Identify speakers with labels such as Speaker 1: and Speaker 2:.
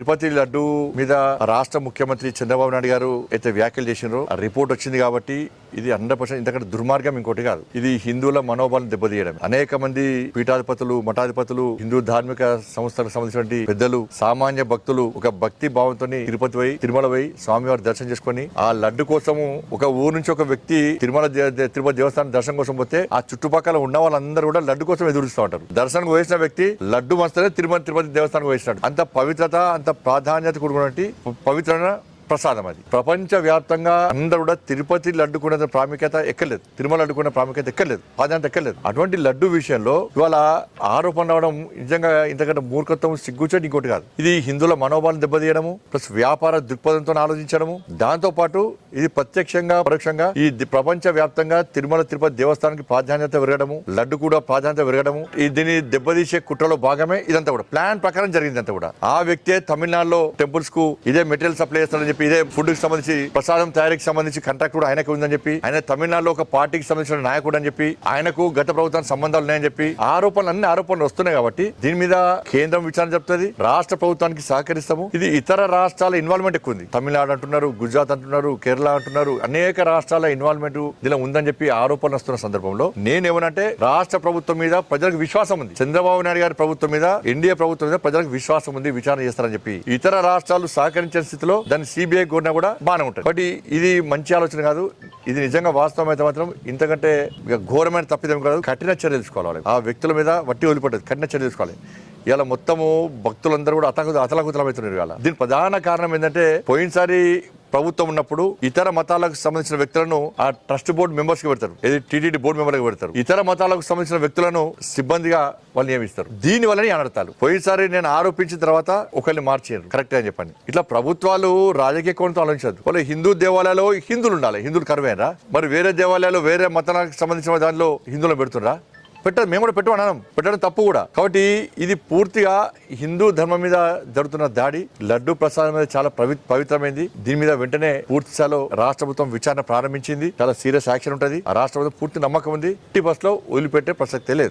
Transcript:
Speaker 1: తిరుపతి లడ్డు మీద రాష్ట్ర ముఖ్యమంత్రి చంద్రబాబు నాయుడు గారు అయితే వ్యాఖ్యలు చేసినారో ఆ రిపోర్ట్ వచ్చింది కాబట్టి ఇది హండ్రెడ్ పర్సెంట్ ఇంతకంటే దుర్మార్గం ఇంకోటి కాదు. ఇది హిందువుల మనోబలం దెబ్బతీయడం అనేక మంది పీఠాధిపతులు మఠాధిపతులు హిందూ ధార్మిక సంస్థలకు సంబంధించినటువంటి పెద్దలు సామాన్య భక్తులు ఒక భక్తి భావంతో తిరుపతి పోయి తిరుమల పోయి స్వామివారి దర్శనం చేసుకొని ఆ లడ్డు కోసము ఒక ఊరు నుంచి ఒక వ్యక్తి తిరుమల తిరుపతి దేవస్థానం దర్శనం కోసం పోతే ఆ చుట్టుపక్కల ఉన్న వాళ్ళందరూ కూడా లడ్డు కోసం ఎదురుస్తూ ఉంటారు. దర్శనం వేసిన వ్యక్తి లడ్డు మస్తనే తిరుమల తిరుపతి దేవస్థానం వేసినాడు అంత పవిత్రత అంత ప్రాధాన్యత కూడుకున్నటువంటి పవిత్రమైన ప్రసాదం అది. ప్రపంచ వ్యాప్తంగా అందరూ కూడా తిరుపతి లడ్డుకునే ప్రాముఖ్యత ఎక్కలేదు తిరుమల అడ్డుకునే ప్రాముఖ్యత ఎక్కలేదు ప్రాధాన్యత ఎక్కలేదు అటువంటి లడ్డు విషయంలో ఇవాళ ఆరోపణ అవడం నిజంగా ఇంతకంటే మూర్ఖత్వం సిగ్గుచేటి ఇంకోటి కాదు. ఇది హిందువుల మనోభావం దెబ్బతీయడము ప్లస్ వ్యాపార దృక్పథంతో ఆలోచించడము. దాంతో పాటు ఇది ప్రత్యక్షంగా పరోక్షంగా ఈ ప్రపంచ వ్యాప్తంగా తిరుమల తిరుపతి దేవస్థానానికి ప్రాధాన్యత పెరగడము లడ్డు కూడా ప్రాధాన్యత పెరగడము. ఈ దీన్ని దెబ్బతీసే కుట్రలో భాగమే ఇదంతా కూడా. ప్లాన్ ప్రకారం జరిగింది అంతా కూడా. ఆ వ్యక్తే తమిళనాడులో టెంపుల్స్కు ఇదే మెటీరియల్ సప్లై చేస్తాడని చెప్పి ఇదే ఫుడ్కి సంబంధించి ప్రసాదం తయారీకి సంబంధించి కాంట్రాక్ట్ కూడా ఆయనకు ఉందని చెప్పి ఆయన తమిళనాడులో ఒక పార్టీకి సంబంధించిన నాయకుడు అని చెప్పి ఆయనకు గత ప్రభుత్వానికి సంబంధాలు ఉన్నాయని చెప్పి ఆరోపణలు అన్ని ఆరోపణలు వస్తున్నాయి కాబట్టి దీని మీద కేంద్రం విచారణ చెప్తుంది రాష్ట్ర ప్రభుత్వానికి సహకరిస్తాము. ఇది ఇతర రాష్ట్రాల ఇన్వాల్వ్మెంట్ ఎక్కువ ఉంది. తమిళనాడు అంటున్నారు గుజరాత్ అంటున్నారు కేరళ అంటున్నారు అనేక రాష్ట్రాల ఇన్వాల్వ్మెంట్ ఇలా ఉందని చెప్పి ఆరోపణలు వస్తున్న సందర్భంలో నేనేమనంటే రాష్ట్ర ప్రభుత్వం మీద ప్రజలకు విశ్వాసం ఉంది. చంద్రబాబు నాయుడు గారి ప్రభుత్వం మీద ఎన్డీఏ ప్రభుత్వం మీద ప్రజలకు విశ్వాసం ఉంది విచారణ చేస్తారని చెప్పి. ఇతర రాష్ట్రాలు సహకరించిన స్థితిలో దాన్ని సిబిఐ కోరినా కూడా బాగానే ఉంటుంది. బట్ ఇది మంచి ఆలోచన కాదు. ఇది నిజంగా వాస్తవం అయితే మాత్రం ఇంతకంటే ఇక ఘోరమైన తప్పిదం కాదు. కఠిన చర్య తీసుకోవాలి. ఆ వ్యక్తుల మీద వట్టి వదిలిపెట్టదు కఠిన చర్య తీసుకోవాలి. ఇలా మొత్తము భక్తులందరూ కూడా అతలకు అతలకుతలమవుతున్నారు ఇవాళ. దీని ప్రధాన కారణం ఏంటంటే పోయినసారి ప్రభుత్వం ఉన్నప్పుడు ఇతర మతాలకు సంబంధించిన వ్యక్తులను ఆ ట్రస్ట్ బోర్డు మెంబర్స్కి పెడతారు. ఏది టీటీడీ బోర్డు మెంబర్ పెడతారు. ఇతర మతాలకు సంబంధించిన వ్యక్తులను సిబ్బందిగా వాళ్ళు నియమిస్తారు. దీని వల్లనే అనర్థాలు. పోయినసారి నేను ఆరోపించిన తర్వాత ఒకరిని మార్చారు కరెక్ట్ అని చెప్పండి. ఇట్లా ప్రభుత్వాలు రాజకీయ కోణంతో ఆలోచించదు వాళ్ళు హిందూ దేవాలయాల్లో హిందువులు ఉండాలి. హిందువులు కరువేరా మరి వేరే దేవాలయాలు వేరే మతాలకు సంబంధించిన దానిలో హిందువులను పెడుతున్నా పెట్టదు మేము కూడా పెట్టమన్నాం పెట్టడం తప్పు కూడా. కాబట్టి ఇది పూర్తిగా హిందూ ధర్మం మీద జరుగుతున్న దాడి. లడ్డు ప్రసాదం మీద చాలా పవిత్రమైంది. దీని మీద వెంటనే పూర్తి స్థాయిలో రాష్ట్ర ప్రభుత్వం విచారణ ప్రారంభించింది. చాలా సీరియస్ యాక్షన్ ఉంటుంది. ఆ రాష్ట్ర ప్రభుత్వం పూర్తి నమ్మకం ఉంది. టీ బస్లో వదిలిపెట్టే ప్రసక్తే లేదు.